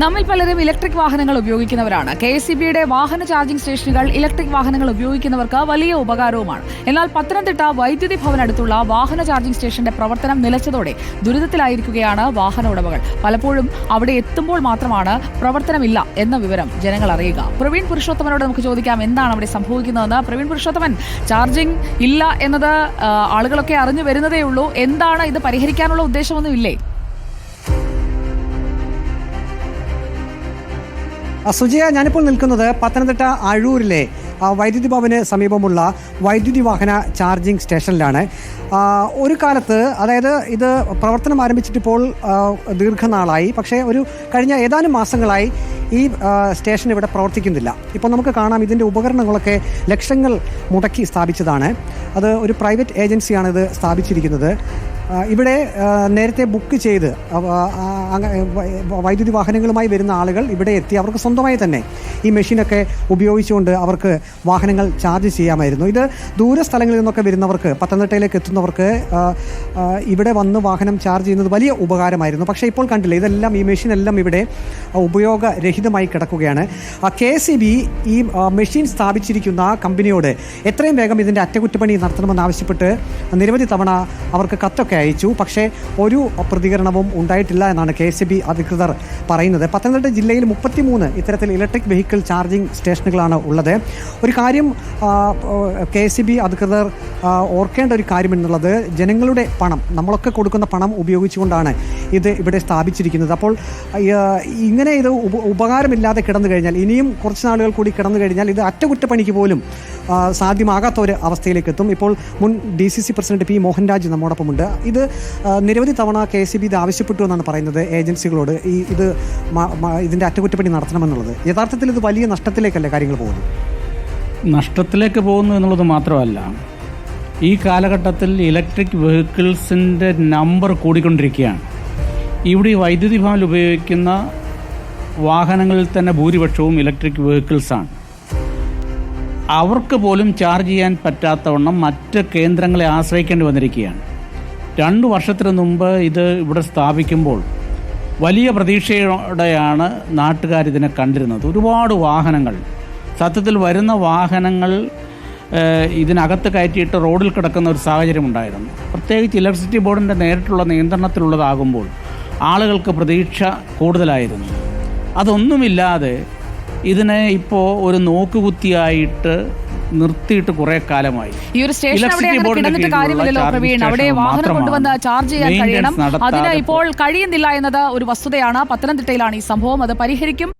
നമ്മിൽ പലരും ഇലക്ട്രിക് വാഹനങ്ങൾ ഉപയോഗിക്കുന്നവരാണ്. കെ എസ് ബിയുടെ വാഹന ചാർജിംഗ് സ്റ്റേഷനുകൾ ഇലക്ട്രിക് വാഹനങ്ങൾ ഉപയോഗിക്കുന്നവർക്ക് വലിയ ഉപകാരവുമാണ്. എന്നാൽ പത്തനംതിട്ട വൈദ്യുതി ഭവൻ അടുത്തുള്ള വാഹന ചാർജിംഗ് സ്റ്റേഷന്റെ പ്രവർത്തനം നിലച്ചതോടെ ദുരിതത്തിലായിരിക്കുകയാണ് വാഹന ഉടമകൾ. പലപ്പോഴും അവിടെ എത്തുമ്പോൾ മാത്രമാണ് പ്രവർത്തനമില്ല എന്ന വിവരം ജനങ്ങൾ അറിയുക. പ്രവീൺ പുരുഷോത്തമനോട് നമുക്ക് ചോദിക്കാം എന്താണ് അവിടെ സംഭവിക്കുന്നതെന്ന്? പ്രവീൺ പുരുഷോത്തമൻ ചാർജിംഗ് ഇല്ല എന്നത് ആളുകളൊക്കെ അറിഞ്ഞു വരുന്നതേ ഉള്ളൂ എന്താണ് ഇത് പരിഹരിക്കാനുള്ള ഉദ്ദേശമൊന്നും ഇല്ലേ സുജയ ഞാനിപ്പോൾ നിൽക്കുന്നത് പത്തനംതിട്ട അഴൂരിലെ വൈദ്യുതി ഭവന് സമീപമുള്ള വൈദ്യുതി വാഹന ചാർജിംഗ് സ്റ്റേഷനിലാണ്. ഒരു കാലത്ത് അതായത് ഇത് പ്രവർത്തനം ആരംഭിച്ചിട്ടിപ്പോൾ ദീർഘനാളായി. പക്ഷേ ഒരു കഴിഞ്ഞ ഏതാനും മാസങ്ങളായി ഈ സ്റ്റേഷൻ ഇവിടെ പ്രവർത്തിക്കുന്നില്ല. ഇപ്പോൾ നമുക്ക് കാണാം ഇതിന്റെ ഉപകരണങ്ങളൊക്കെ ലക്ഷങ്ങൾ മുടക്കി സ്ഥാപിച്ചതാണ്. അത് ഒരു പ്രൈവറ്റ് ഏജൻസിയാണ് ഇത് സ്ഥാപിച്ചിരിക്കുന്നത്. ഇവിടെ നേരത്തെ ബുക്ക് ചെയ്ത് വൈദ്യുതി വാഹനങ്ങളുമായി വരുന്ന ആളുകൾ ഇവിടെ എത്തി. അവർക്ക് സ്വന്തമായി തന്നെ ഈ മെഷീനൊക്കെ ഉപയോഗിച്ചുകൊണ്ട് അവർക്ക് വാഹനങ്ങൾ ചാർജ് ചെയ്യാമായിരുന്നു. ഇത് ദൂര സ്ഥലങ്ങളിൽ നിന്നൊക്കെ വരുന്നവർക്ക് പത്തനംതിട്ടയിലേക്ക് എത്തുന്നവർക്ക് ഇവിടെ വന്ന് വാഹനം ചാർജ് ചെയ്യുന്നത് വലിയ ഉപകാരമായിരുന്നു. പക്ഷേ ഇപ്പോൾ കണ്ടില്ല ഇതെല്ലാം ഈ മെഷീനെല്ലാം ഇവിടെ ഉപയോഗരഹിതമായി കിടക്കുകയാണ്. കെ സി ബി ഈ മെഷീൻ സ്ഥാപിച്ചിരിക്കുന്ന കമ്പനിയോട് എത്രയും വേഗം ഇതിന്റെ അറ്റകുറ്റപ്പണി നടത്തണമെന്ന് ആവശ്യപ്പെട്ട് നിരവധി തവണ അവർക്ക് കത്തൊക്കെ അയച്ചു. പക്ഷേ ഒരു പ്രതികരണവും ഉണ്ടായിട്ടില്ല എന്നാണ് കെ എസ് ബി അധികൃതർ പറയുന്നത്. പത്തനംതിട്ട ജില്ലയിൽ മുപ്പത്തിമൂന്ന് ഇത്തരത്തിൽ ഇലക്ട്രിക് വെഹിക്കിൾ ചാർജിംഗ് സ്റ്റേഷനുകളാണ് ഉള്ളത്. ഒരു കാര്യം കെ എസ് ബി അധികൃതർ ഓർക്കേണ്ട ഒരു കാര്യം എന്നുള്ളത് ജനങ്ങളുടെ പണം നമ്മളൊക്കെ കൊടുക്കുന്ന പണം ഉപയോഗിച്ചുകൊണ്ടാണ് ഇത് ഇവിടെ സ്ഥാപിച്ചിരിക്കുന്നത്. അപ്പോൾ ഇങ്ങനെ ഇത് ഉപ- ഉപകാരമില്ലാതെ കിടന്നു കഴിഞ്ഞാൽ ഇനിയും കുറച്ച് നാളുകൾ കൂടി കിടന്നു കഴിഞ്ഞാൽ ഇത് അറ്റകുറ്റപ്പണിക്ക് പോലും സാധ്യമാകാത്ത ഒരു അവസ്ഥയിലേക്ക് എത്തും. ഇപ്പോൾ മുൻ D C C president P Mohanraj നമ്മോടൊപ്പമുണ്ട്. ഇത് നിരവധി തവണ കെ എസ് ബി ഇത് ആവശ്യപ്പെട്ടു എന്നാണ് പറയുന്നത് ഏജൻസികളോട്. ഈ ഇത് ഇതിന്റെ അറ്റകുറ്റപ്പണി നടത്തണമെന്നുള്ളത്. യഥാർത്ഥത്തിൽ ഇത് വലിയ നഷ്ടത്തിലേക്കല്ലേ കാര്യങ്ങൾ പോകുന്നത്? നഷ്ടത്തിലേക്ക് പോകുന്നു എന്നുള്ളത് മാത്രമല്ല ഈ കാലഘട്ടത്തിൽ ഇലക്ട്രിക് വെഹിക്കിൾസിന്റെ നമ്പർ കൂടിക്കൊണ്ടിരിക്കുകയാണ്. ഇവിടെ വൈദ്യുതി ഭവനിൽ ഉപയോഗിക്കുന്ന വാഹനങ്ങളിൽ തന്നെ ഭൂരിപക്ഷവും ഇലക്ട്രിക് വെഹിക്കിൾസാണ് അവർക്ക് പോലും ചാർജ് ചെയ്യാൻ പറ്റാത്തവണ്ണം മറ്റ് കേന്ദ്രങ്ങളെ ആശ്രയിക്കേണ്ടി വന്നിരിക്കുകയാണ്. രണ്ട് വർഷത്തിന് മുമ്പ് ഇത് ഇവിടെ സ്ഥാപിക്കുമ്പോൾ വലിയ പ്രതീക്ഷയോടെയാണ് നാട്ടുകാർ ഇതിനെ കണ്ടിരുന്നത്. ഒരുപാട് വാഹനങ്ങൾ സത്യത്തിൽ വരുന്ന വാഹനങ്ങൾ ഇതിനകത്ത് കയറ്റിയിട്ട് റോഡിൽ കിടക്കുന്ന ഒരു സാഹചര്യം ഉണ്ടായിരുന്നു. പ്രത്യേകിച്ച് ഇലക്ട്രിസിറ്റി ബോർഡിന്റെ നേരിട്ടുള്ള നിയന്ത്രണത്തിലുള്ളതാകുമ്പോൾ ആളുകൾക്ക് പ്രതീക്ഷ കൂടുതലായിരുന്നു. അതൊന്നുമില്ലാതെ ഇതിനെ ഇപ്പോൾ ഒരു നോക്കുകുത്തിയായിട്ട് നിർത്തിയിട്ട് കുറെ കാലമായി. ഈ ഒരു സ്റ്റേഷൻ അവിടെ ഇലക്ട്രിസിറ്റി ബോർഡിന്റെ കിടന്നിട്ട് കാര്യമില്ലല്ലോ പ്രവീൺ. അവിടെ വാഹനം കൊണ്ടുവന്ന് ചാർജ് ചെയ്യാൻ മെയിന്റെനൻസ് കഴിയണം. നടത്താതെ അതിന് ഇപ്പോൾ കഴിയുന്നില്ല എന്നത് ഒരു വസ്തുതയാണ്. പത്തനംതിട്ടയിലാണ് ഈ സംഭവം. അത് പരിഹരിക്കും.